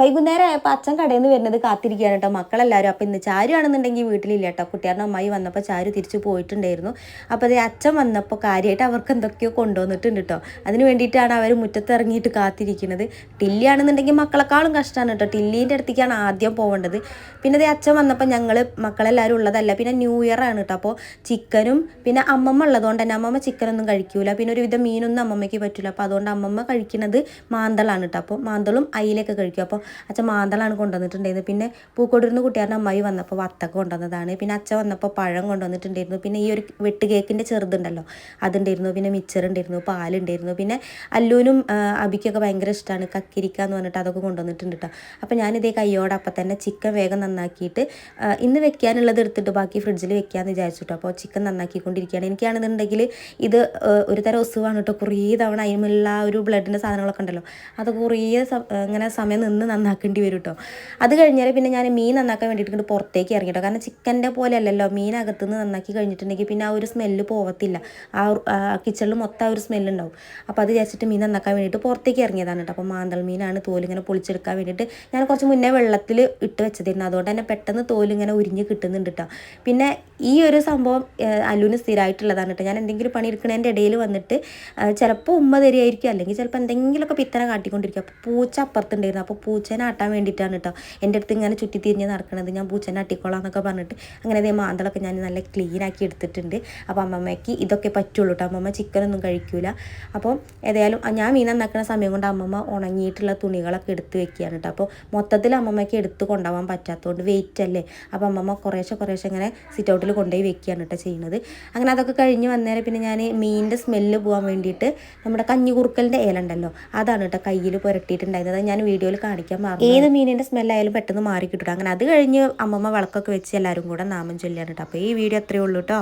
വൈകുന്നേരം ആയപ്പോൾ അച്ഛൻ കടയിൽ നിന്ന് വരുന്നത് കാത്തിരിക്കുകയാണ് കേട്ടോ. മക്കളെല്ലാവരും അപ്പോൾ ഇന്ന് ചാരു ആണെന്നുണ്ടെങ്കിൽ വീട്ടിലില്ല കേട്ടോ. കുട്ടിയാരുടെ അമ്മായി വന്നപ്പോൾ ചാരു തിരിച്ചു പോയിട്ടുണ്ടായിരുന്നു. അപ്പോൾ അതേ അച്ഛൻ വന്നപ്പോൾ കാര്യമായിട്ട് അവർക്ക് എന്തൊക്കെയോ കൊണ്ടുവന്നിട്ടുണ്ട് കേട്ടോ. അതിന് വേണ്ടിയിട്ടാണ് അവർ മുറ്റത്ത് ഇറങ്ങിയിട്ട് കാത്തിരിക്കുന്നത്. ടില്ലി ആണെന്നുണ്ടെങ്കിൽ മക്കളെക്കാളും കഷ്ടമാണ് കേട്ടോ. ടില്ലീന്റെ അടുത്തേക്കാണ് ആദ്യം പോകേണ്ടത് പിന്നെ അതേ അച്ഛൻ വന്നപ്പോൾ ഞങ്ങൾ മക്കളെല്ലാവരും ഉള്ളതല്ല. പിന്നെ ന്യൂ ഇയർ ആണ് കേട്ടോ. അപ്പോൾ ചിക്കനും പിന്നെ അമ്മമ്മ ഉള്ളതുകൊണ്ട് തന്നെ അമ്മമ്മ ചിക്കനൊന്നും കഴിക്കൂല. പിന്നെ ഒരുവിധം മീനൊന്നും അമ്മമ്മയ്ക്ക് പറ്റില്ല അപ്പോൾ അതുകൊണ്ട് അമ്മമ്മ കഴിക്കുന്നത് മാന്തളാണ് കേട്ടോ. അപ്പോൾ മാന്തളും അയിലൊക്കെ കഴിക്കും. അപ്പോൾ അച്ഛൻ മാന്തളാണ് കൊണ്ടുവന്നിട്ടുണ്ടായിരുന്നത്. പിന്നെ പൂക്കോട്ടിരുന്ന് കുട്ടിയാരുടെ അമ്മായി വന്നപ്പോൾ വത്തക്ക കൊണ്ടുവന്നതാണ്. പിന്നെ അച്ഛൻ വന്നപ്പോൾ പഴം കൊണ്ടുവന്നിട്ടുണ്ടായിരുന്നു. പിന്നെ ഈ ഒരു വെട്ട് കേക്കിന്റെ ചെറുതുണ്ടല്ലോ അതുണ്ടായിരുന്നു. പിന്നെ മിച്ചർ ഉണ്ടായിരുന്നു പാലുണ്ടായിരുന്നു. പിന്നെ അല്ലൂനും അബിക്കൊക്കെ ഭയങ്കര ഇഷ്ടമാണ്. കക്കിരിക്ക എന്ന് പറഞ്ഞിട്ട് അതൊക്കെ കൊണ്ടുവന്നിട്ടുണ്ട് കേട്ടോ. അപ്പോൾ ഞാനിതേ കയ്യോടെ അപ്പം തന്നെ ചിക്കൻ വേഗം നന്നാക്കിയിട്ട് ഇന്ന് വെക്കാനുള്ളത് എടുത്തിട്ട് ബാക്കി ഫ്രിഡ്ജിൽ വെക്കാമെന്ന് വിചാരിച്ചിട്ടു അപ്പോൾ ചിക്കൻ നന്നാക്കിക്കൊണ്ടിരിക്കുകയാണ്. എനിക്കാണെന്നുണ്ടെങ്കിൽ ഇത് ഒരു തരം ഒസുവാണ് കേട്ടോ. കുറേ തവണ അതിനുള്ള ഒരു ബ്ലഡിന്റെ സാധനങ്ങളൊക്കെ ഉണ്ടല്ലോ. അത് കുറേ ഇങ്ങനെ സമയം നിന്ന് നന്നാക്കേണ്ടി വരും കേട്ടോ അത് കഴിഞ്ഞാൽ പിന്നെ ഞാൻ മീൻ നന്നാക്കാൻ വേണ്ടിയിട്ട് ഇങ്ങോട്ട് പുറത്തേക്ക് ഇറങ്ങി കേട്ടോ കാരണം ചിക്കന്റെ പോലെ അല്ലല്ലോ മീൻ അകത്തുനിന്ന് നന്നാക്കി കഴിഞ്ഞിട്ടുണ്ടെങ്കിൽ പിന്നെ ആ ഒരു സ്മെല്ല് പോവത്തില്ല. ആ കിച്ചണിൽ മൊത്തം ആ ഒരു സ്മെല്ല് ഉണ്ടാവും അപ്പോൾ അത് വിചാരിച്ചിട്ട് മീൻ നന്നാക്കാൻ വേണ്ടിയിട്ട് പുറത്തേക്ക് ഇറങ്ങിയതാണ് കേട്ടോ. അപ്പോൾ മാന്തൾ മീനാണ് തോലിങ്ങനെ പൊളിച്ചെടുക്കാൻ വേണ്ടിയിട്ട് ഞാൻ കുറച്ച് മുന്നേ വെള്ളത്തിൽ ഇട്ട് വെച്ചതായിരുന്നു. അതുകൊണ്ട് തന്നെ പെട്ടെന്ന് തോലിങ്ങനെ ഉരിഞ്ഞ് കിട്ടുന്നുണ്ട് കേട്ടോ. പിന്നെ ഈ ഒരു സംഭവം അല്ലുവിന് സ്ഥിരമായിട്ടുള്ളതാണ് കേട്ടോ. ഞാൻ എന്തെങ്കിലും പണി എടുക്കുന്നതിന്റെ ഇടയിൽ വന്നിട്ട് ചിലപ്പോൾ ഉമ്മ തരികയായിരിക്കും അല്ലെങ്കിൽ ചിലപ്പോൾ എന്തെങ്കിലുമൊക്കെ പിത്തന കാട്ടിക്കൊണ്ടിരിക്കും. അപ്പോൾ പൂച്ച അപ്പുറത്തുണ്ടായിരുന്നു. അപ്പോൾ പൂച്ചേനെ ആട്ടാൻ വേണ്ടിയിട്ടാണ് കേട്ടോ എന്റെ അടുത്ത് ഇങ്ങനെ ചുറ്റിത്തിരിഞ്ഞ് നടക്കണത് ഞാൻ പൂച്ചേനെ ആട്ടിക്കോളാം എന്നൊക്കെ പറഞ്ഞിട്ട് അങ്ങനെ അതേ മാന്തളൊക്കെ ഞാൻ നല്ല ക്ലീൻ ആക്കി എടുത്തിട്ടുണ്ട്. അപ്പോൾ അമ്മമ്മയ്ക്ക് ഇതൊക്കെ പറ്റുള്ളൂ കേട്ടോ അമ്മമ്മ ചിക്കനൊന്നും കഴിക്കൂല. അപ്പോൾ ഏതായാലും ഞാൻ മീൻ നന്നാക്കുന്ന സമയം കൊണ്ട് അമ്മമ്മ ഉണങ്ങിയിട്ടുള്ള തുണികളൊക്കെ എടുത്ത് വെക്കുകയാണ് കേട്ടോ അപ്പോൾ മൊത്തത്തിൽ അമ്മമ്മയ്ക്ക് എടുത്ത് കൊണ്ടുപോകാൻ പറ്റാത്തതുകൊണ്ട് വെയിറ്റ് അല്ലേ? അപ്പോൾ അമ്മമ്മ കുറേശ്ശെ കുറേശ്ശെ ഇങ്ങനെ സിറ്റ് ഔട്ടിൽ കൊണ്ടുപോയി വെക്കുകയാണ് കേട്ടോ ചെയ്യുന്നത്. അങ്ങനെ അതൊക്കെ കഴിഞ്ഞ് വന്നേരം പിന്നെ ഞാൻ മീനിന്റെ സ്മെല്ല് പോകാൻ വേണ്ടിയിട്ട് നമ്മുടെ കഞ്ഞിക്കുറുക്കലിന്റെ ഇല ഉണ്ടല്ലോ അതാണ് കേട്ടോ കയ്യിൽ പുരട്ടിയിട്ടുണ്ടായിരുന്നത്. അത് ഞാൻ വീഡിയോയിൽ കാണിക്കാൻ മാറും ഏത് മീനിന്റെ സ്മെല്ലായാലും പെട്ടെന്ന് മാറി കിട്ടും അങ്ങനെ അത് കഴിഞ്ഞ് അമ്മമ്മ വിളക്കൊക്കെ വെച്ച് എല്ലാവരും കൂടെ നാമം ചൊല്ലിയാണ് കേട്ടോ അപ്പോൾ ഈ വീഡിയോ അത്രയേ ഉള്ളൂ കേട്ടോ